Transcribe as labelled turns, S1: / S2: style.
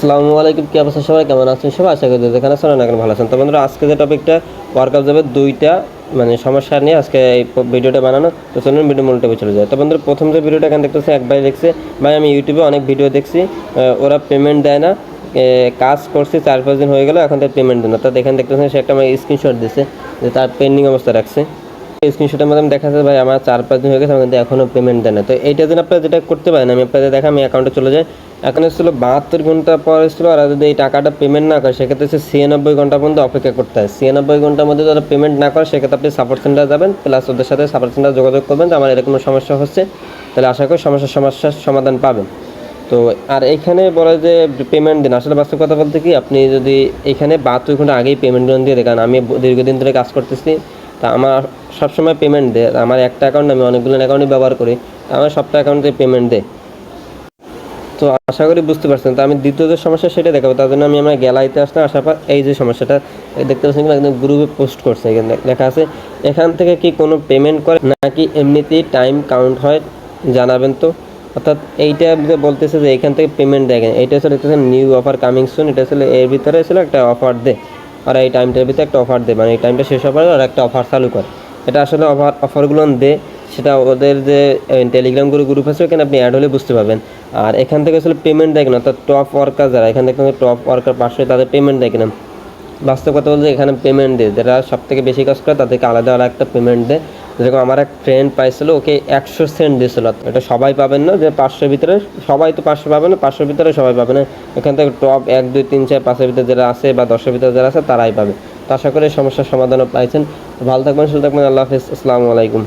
S1: আসসালামু আলাইকুম, কি অবস্থা সবাই? কেমন আছেন সবাই? আশা করি যেখানে আছেন অনেক ভালো আছেন। তো বন্ধুরা, আজকে যে টপিকটা ওয়ার্কআপ যাবে দুইটা মানে সমস্যা নিয়ে আজকে এই ভিডিওটা বানানো। তো চলুন ভিডিও মূল টপে চলে যায় তো বন্ধুরা, প্রথম যে ভিডিওটা এখানে দেখতেছে, এক ভাই দেখছে। ভাই, আমি ইউটিউবে অনেক ভিডিও দেখছি। ওরা পেমেন্ট দেয় না। কাজ করছি, চার পাঁচ দিন হয়ে গেল, এখন তার পেমেন্ট দেয় না। তো এখানে দেখতেছেন, সে একটা আমার স্ক্রিনশট দিছে যে তার পেন্ডিং অবস্থা রাখছে। স্ক্রিনশটের মাধ্যমে দেখা যাচ্ছে ভাই আমার চার পাঁচ দিন হয়ে গেছে, আমার কিন্তু এখনও পেমেন্ট দেয় না। তো এইটা জন্য আপনারা যেটা করতে পারেন, আমি আপনাদের দেখা আমি অ্যাকাউন্টে চলে যাই। এখন এসেছিল বাহাত্তর ঘণ্টা পর এসেছিল, আর যদি এই টাকাটা পেমেন্ট না করে, সেক্ষেত্রে হচ্ছে ছিয়ানব্বই ঘণ্টা পর্যন্ত অপেক্ষা করতে হয়। ছিয়ানব্বই ঘণ্টার মধ্যে যারা পেমেন্ট না করে, সেক্ষেত্রে আপনি সাপোর্ট সেন্টার যাবেন প্লাস ওদের সাথে সাপোর্ট সেন্টার যোগাযোগ করবেন যে আমার এরকম সমস্যা হচ্ছে। তাহলে আশা করি সমস্যার সমস্যার সমাধান পাবেন। তো আর এখানে বলে যে পেমেন্ট দিন, আসলে বাস্তব কথা বলতে কি, আপনি যদি এখানে বাহাত্তর ঘণ্টা আগেই পেমেন্ট দিয়ে দেখান আমি দীর্ঘদিন ধরে কাজ করতেছি তা আমার সবসময় পেমেন্ট দেয়। আমার একটা অ্যাকাউন্ট আমি অনেকগুলো অ্যাকাউন্টই ব্যবহার করি। আমার সবটা অ্যাকাউন্টে পেমেন্ট দেয়। তো আশা করি বুঝতে পারছেন। তো আমি দ্বিতীয় যে সমস্যা সেটা দেখাবো। তার জন্য আমি আমার গ্যালারিতে আসলাম, আসার পর এই যে সমস্যাটা দেখতে পাচ্ছেন কিনা, একদম গ্রুপে পোস্ট করছে। এখানে লেখা আছে, এখান থেকে কি কোনো পেমেন্ট করে? নাকি এমনিতেই টাইম কাউন্ট হয়? জানাবেন তো। অর্থাৎ এইটা বলতেছে যে এখান থেকে পেমেন্ট দেখেন এইটা আসলে দেখতেছেন নিউ অফার কামিং সুন এটা আসলে এর ভিতরে ছিল একটা অফার দে আর এই টাইমটার ভিতরে একটা অফার দেয়। মানে এই টাইমটা শেষ হওয়ার পরে আর একটা অফার চালু করে। এটা আসলে অফার অফারগুলো দেয় সেটা ওদের যে টেলিগ্রাম গ্রুপ গ্রুপ আছে ওখানে আপনি অ্যাড হলে বুঝতে পারবেন। আর এখান থেকে আসলে পেমেন্ট দেয় দেখেন অর্থাৎ টপ ওয়ার্কার যারা, এখান থেকে টপ ওয়ার্কার পাশে তাদের পেমেন্ট দেখেন বাস্তব কথা বলতে এখানে পেমেন্ট দেয়। যারা সব থেকে বেশি কাজ করে তাদেরকে আলাদা আলাদা একটা পেমেন্ট দেয়। যেরকম আমার এক ফ্রেন্ড পাইছিল, ওকে একশো সেন্ট দিয়েছিল এটা সবাই পাবেন না, যে পাঁচশোর ভিতরে, সবাই তো পাঁচশো পাবে না, পাঁচশোর ভিতরে সবাই পাবে না। এখান থেকে টপ এক, দুই, তিন, চার, পাঁচের ভিতরে যারা আছে বা দশের ভিতরে যারা আছে, তারাই পাবে। তো আশা করি সমস্যার সমাধানও পাইছেন। ভালো থাকবেন, সুস্থ থাকবেন, আল্লাহ হাফিজ, আসসালামু আলাইকুম।